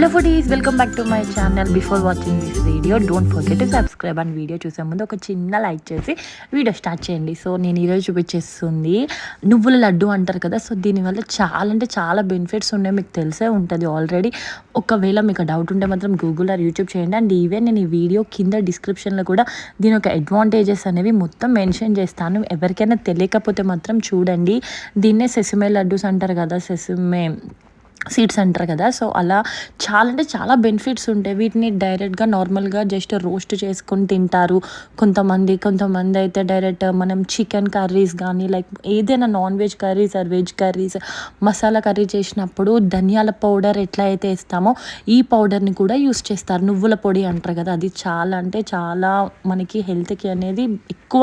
Hello foodies welcome back to my channel before watching this video don't forget to subscribe and video చూసే ముందు ఒక చిన్న like చేసి video start చేయండి. So నేను ఈరోజు చూపించేస్తుంది నువ్వుల లడ్డు అంటారు కదా సో దీనివల్ల చాలా అంటే చాలా బెనిఫిట్స్ ఉన్నాయి మీకు తెలిసే ఉంటుంది ఆల్రెడీ ఒకవేళ మీకు డౌట్ ఉంటే మాత్రం గూగుల్ ఆర్ యూట్యూబ్ చేయండి. అండ్ ఈవెన్ నేను ఈ వీడియో కింద డిస్క్రిప్షన్లో కూడా దీని యొక్క అడ్వాంటేజెస్ అనేవి మొత్తం మెన్షన్ చేస్తాను. ఎవరికైనా తెలియకపోతే మాత్రం చూడండి. దీన్నే సెసిమే లడ్డూస్ అంటారు కదా సెసిమే సీడ్స్ అంటారు కదా. సో అలా చాలా అంటే చాలా బెనిఫిట్స్ ఉంటాయి. వీటిని డైరెక్ట్గా నార్మల్గా జస్ట్ రోస్ట్ చేసుకొని తింటారు. కొంతమంది కొంతమంది అయితే డైరెక్ట్ మనం చికెన్ కర్రీస్ కానీ లైక్ ఏదైనా non veg curries or veg curries masala curry చేసినప్పుడు ధనియాల పౌడర్ ఎట్లా అయితే వేస్తామో ఈ పౌడర్ని కూడా యూస్ చేస్తారు. నువ్వుల పొడి అంటారు కదా. అది చాలా అంటే చాలా మనకి హెల్త్కి అనేది ఎక్కువ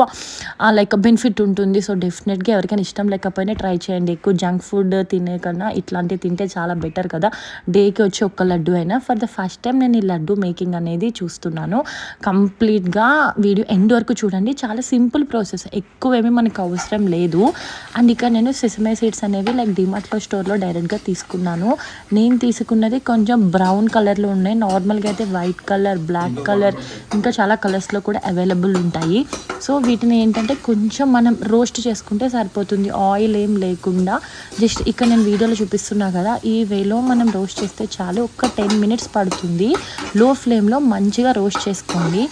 లైక్ బెనిఫిట్ ఉంటుంది. సో డెఫినెట్గా ఎవరికైనా ఇష్టం లేకపోయినా ట్రై చేయండి. ఎక్కువ జంక్ ఫుడ్ తినే కన్నా ఇట్లాంటివి తింటే చాలా బెటర్ కదా. డేకి వచ్చి ఒక్క లడ్డు అయినా ఫర్ ద ఫస్ట్ టైం నేను ఈ లడ్డు మేకింగ్ అనేది చూస్తున్నాను. కంప్లీట్గా వీడియో ఎండ్ వరకు చూడండి. చాలా సింపుల్ ప్రాసెస్ ఎక్కువ ఏమీ మనకు అవసరం లేదు. అండ్ ఇక్కడ నేను సెసమే సీడ్స్ అనేవి లైక్ డిమార్ట్లో స్టోర్లో డైరెక్ట్గా తీసుకున్నాను. నేను తీసుకున్నది కొంచెం బ్రౌన్ కలర్లో ఉన్నాయి. నార్మల్గా అయితే వైట్ కలర్ బ్లాక్ కలర్ ఇంకా చాలా కలర్స్లో కూడా అవైలబుల్ ఉంటాయి. సో వీటిని ఏంటంటే కొంచెం మనం రోస్ట్ చేసుకుంటే సరిపోతుంది. ఆయిల్ ఏం లేకుండా. జస్ట్ ఇక్కడ నేను వీడియోలో చూపిస్తున్నా కదా ఈ వేలో మనం రోస్ట్ చేస్తే చాలు. ఒక టెన్ మినిట్స్ పడుతుంది. లో ఫ్లేమ్లో మంచిగా రోస్ట్ చేసుకోండి.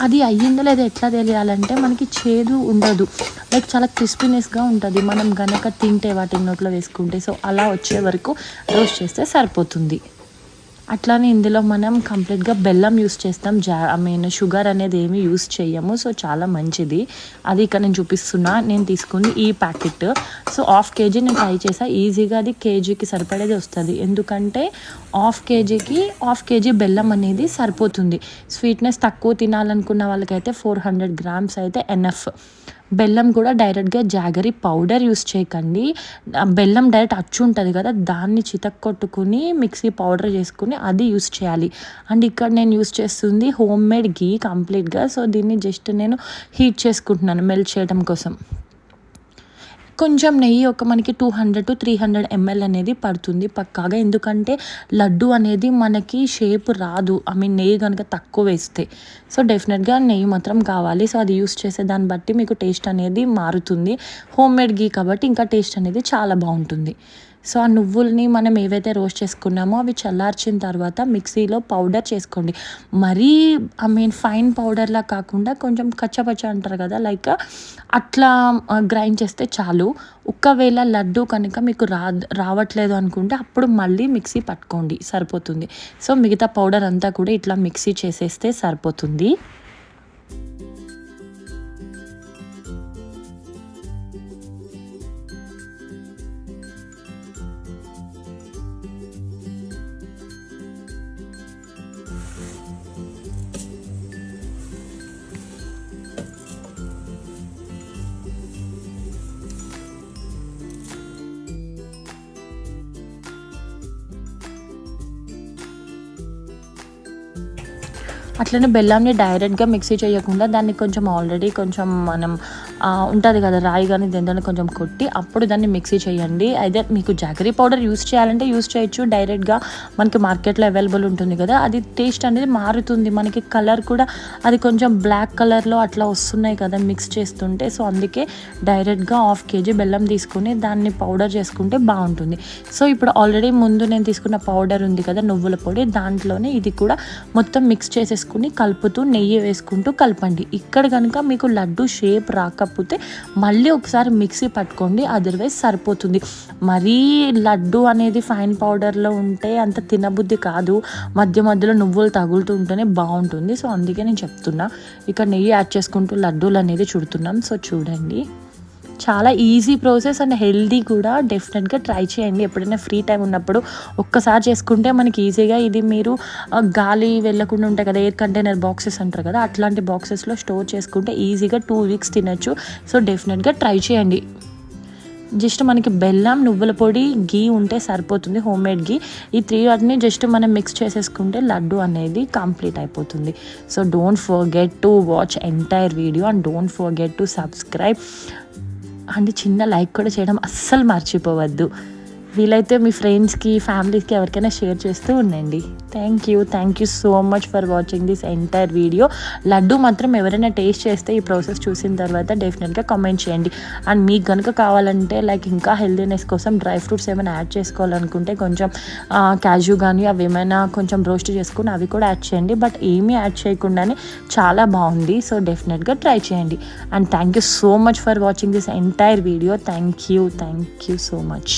అది అయ్యిందో లేదా ఎట్లా తెలియాలంటే మనకి చేదు ఉండదు. లైక్ చాలా క్రిస్పీనెస్గా ఉంటుంది. మనం గనక తింటే వాటిని నోట్లో వేసుకుంటే. సో అలా వచ్చే వరకు రోస్ట్ చేస్తే సరిపోతుంది. అట్లానే ఇందులో మనం కంప్లీట్గా బెల్లం యూస్ చేస్తాం. జా ఐ మీన్ షుగర్ అనేది ఏమి యూస్ చేయము సో చాలా మంచిది. అది ఇక్కడ నేను చూపిస్తున్నా. నేను తీసుకుంది ఈ ప్యాకెట్. సో హాఫ్ కేజీ నేను ట్రై చేసా. ఈజీగా అది కేజీకి సరిపడేది వస్తుంది. ఎందుకంటే హాఫ్ కేజీకి హాఫ్ కేజీ బెల్లం అనేది సరిపోతుంది. స్వీట్నెస్ తక్కువ తినాలనుకున్న వాళ్ళకైతే ఫోర్ హండ్రెడ్ గ్రామ్స్ అయితే ఎనఫ్. బెల్లం కూడా డైరెక్ట్గా జాగరీ పౌడర్ యూస్ చేయకండి. బెల్లం డైరెక్ట్ అచ్చు ఉంటుంది కదా దాన్ని చితక్కొట్టుకుని మిక్సీ పౌడర్ చేసుకుని అది యూస్ చేయాలి. అండ్ ఇక్కడ నేను యూస్ చేస్తుంది హోమ్ మేడ్ గీ కంప్లీట్గా. సో దీన్ని జస్ట్ నేను హీట్ చేసుకుంటున్నాను మెల్ట్ చేయడం కోసం. కొంచెం నెయ్యి ఒక మనకి two hundred to three hundred ML అనేది పడుతుంది పక్కాగా. ఎందుకంటే లడ్డు అనేది మనకి షేప్ రాదు. ఐ మీన్ నెయ్యి కనుక తక్కువ వేస్తే. సో డెఫినెట్గా నెయ్యి మాత్రం కావాలి. సో అది యూస్ చేసే దాన్ని బట్టి మీకు టేస్ట్ అనేది మారుతుంది. హోమ్ మేడ్ గీ కాబట్టి ఇంకా టేస్ట్ అనేది చాలా బాగుంటుంది. సో ఆ నువ్వుల్ని మనం ఏవైతే రోస్ట్ చేసుకున్నామో అవి చల్లార్చిన తర్వాత మిక్సీలో పౌడర్ చేసుకోండి. మరీ ఐ మీన్ ఫైన్ పౌడర్లా కాకుండా కొంచెం కచ్చపచ్చ అంటారు కదా లైక్ అట్లా గ్రైండ్ చేస్తే చాలు. ఒకవేళ లడ్డు కనుక మీకు రా రావట్లేదు అనుకుంటే అప్పుడు మళ్ళీ మిక్సీ పట్టుకోండి సరిపోతుంది. సో మిగతా పౌడర్ అంతా కూడా ఇట్లా మిక్సీ చేసేస్తే సరిపోతుంది. అట్లనే బెల్లంని డైరెక్ట్గా మిక్సీ చేయకుండా దాన్ని కొంచెం ఆల్రెడీ కొంచెం మనం ఉంటుంది కదా రాయి కానీ దెందని కొంచెం కొట్టి అప్పుడు దాన్ని మిక్సీ చేయండి. అయితే మీకు జాగరీ పౌడర్ యూస్ చేయాలంటే యూస్ చేయొచ్చు. డైరెక్ట్గా మనకి మార్కెట్లో అవైలబుల్ ఉంటుంది కదా అది టేస్ట్ అనేది మారుతుంది. మనకి కలర్ కూడా అది కొంచెం బ్లాక్ కలర్లో అట్లా వస్తున్నాయి కదా మిక్స్ చేస్తుంటే. సో అందుకే డైరెక్ట్గా హాఫ్ కేజీ బెల్లం తీసుకుని దాన్ని పౌడర్ చేసుకుంటే బాగుంటుంది. సో ఇప్పుడు ఆల్రెడీ ముందు నేను తీసుకున్న పౌడర్ ఉంది కదా నువ్వుల పొడి. దాంట్లోనే ఇది కూడా మొత్తం మిక్స్ చేసేసుకుని కలుపుతూ నెయ్యి వేసుకుంటూ కలపండి. ఇక్కడ కనుక మీకు లడ్డు షేప్ కాకపోతే మళ్ళీ ఒకసారి మిక్సీ పట్టుకోండి అదర్వైజ్ సరిపోతుంది. మరీ లడ్డు అనేది ఫైన్ పౌడర్లో ఉంటే అంత తినబుద్ధి కాదు. మధ్య మధ్యలో నువ్వులు తగులుతూ ఉంటేనే బాగుంటుంది. సో అందుకే నేను చెప్తున్నా. ఇక్కడ నెయ్యి యాడ్ చేసుకుంటూ లడ్డూలు అనేది చుడుతున్నాం. సో చూడండి. చాలా ఈజీ ప్రాసెస్ అండ్ హెల్దీ కూడా డెఫినెట్గా ట్రై చేయండి. ఎప్పుడైనా ఫ్రీ టైం ఉన్నప్పుడు ఒక్కసారి చేసుకుంటే మనకి ఈజీగా ఇది మీరు గాలి వెళ్ళకుండా ఉంటాయి కదా ఎయిర్ కంటైనర్ బాక్సెస్ అంటారు కదా అట్లాంటి బాక్సెస్లో స్టోర్ చేసుకుంటే ఈజీగా టూ వీక్స్ తినచ్చు. సో డెఫినెట్గా ట్రై చేయండి. జస్ట్ మనకి బెల్లం నువ్వుల పొడి గీ ఉంటే సరిపోతుంది హోమ్ మేడ్ గీ ఈ త్రీ వాటిని జస్ట్ మనం మిక్స్ చేసేసుకుంటే లడ్డు అనేది కంప్లీట్ అయిపోతుంది. So don't forget to watch entire video and don't forget to subscribe and చిన్న లైక్ కూడా చేయడం అస్సలు మర్చిపోవద్దు. వీలైతే మీ ఫ్రెండ్స్కి ఫ్యామిలీస్కి ఎవరికైనా షేర్ చేస్తూ ఉండండి. Thank you thank you so much for watching this entire video laddu మాత్రం ఎవరైనా టేస్ట్ చేస్తే ఈ ప్రాసెస్ చూసిన తర్వాత డెఫినెట్గా కామెంట్ చేయండి. అండ్ మీకు కనుక కావాలంటే లైక్ ఇంకా హెల్దీనెస్ కోసం డ్రై ఫ్రూట్స్ ఏమైనా యాడ్ చేసుకోవాలనుకుంటే కొంచెం క్యాజు కానీ అవి ఏమైనా కొంచెం రోస్ట్ చేసుకుని అవి కూడా యాడ్ చేయండి. బట్ ఏమీ యాడ్ చేయకుండానే చాలా బాగుంది. సో డెఫినెట్గా ట్రై చేయండి. And thank you so much for watching this entire video thank you thank you so much